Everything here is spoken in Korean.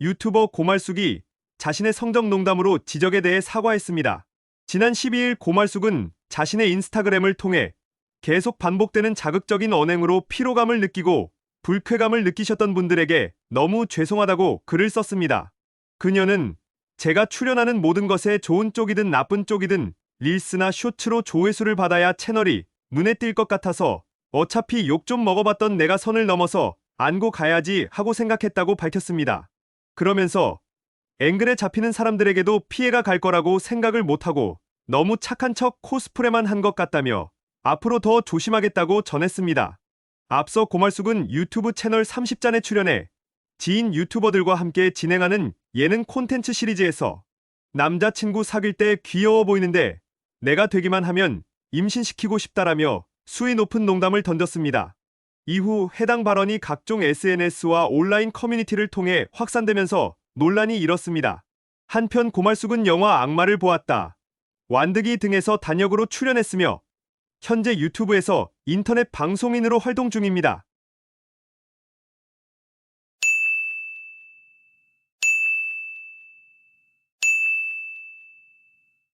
유튜버 고말숙이 자신의 성적 농담으로 지적에 대해 사과했습니다. 지난 12일 고말숙은 자신의 인스타그램을 통해 계속 반복되는 자극적인 언행으로 피로감을 느끼고 불쾌감을 느끼셨던 분들에게 너무 죄송하다고 글을 썼습니다. 그녀는 제가 출연하는 모든 것에 좋은 쪽이든 나쁜 쪽이든 릴스나 쇼츠로 조회수를 받아야 채널이 눈에 띌 것 같아서 어차피 욕 좀 먹어봤던 내가 선을 넘어서 안고 가야지 하고 생각했다고 밝혔습니다. 그러면서 앵글에 잡히는 사람들에게도 피해가 갈 거라고 생각을 못하고 너무 착한 척 코스프레만 한 것 같다며 앞으로 더 조심하겠다고 전했습니다. 앞서 고말숙은 유튜브 채널 30잔에 출연해 지인 유튜버들과 함께 진행하는 예능 콘텐츠 시리즈에서 남자친구 사귈 때 귀여워 보이는데 내가 되기만 하면 임신시키고 싶다라며 수위 높은 농담을 던졌습니다. 이후 해당 발언이 각종 SNS와 온라인 커뮤니티를 통해 확산되면서 논란이 일었습니다. 한편 고말숙은 영화 악마를 보았다. 완득이 등에서 단역으로 출연했으며 현재 유튜브에서 인터넷 방송인으로 활동 중입니다.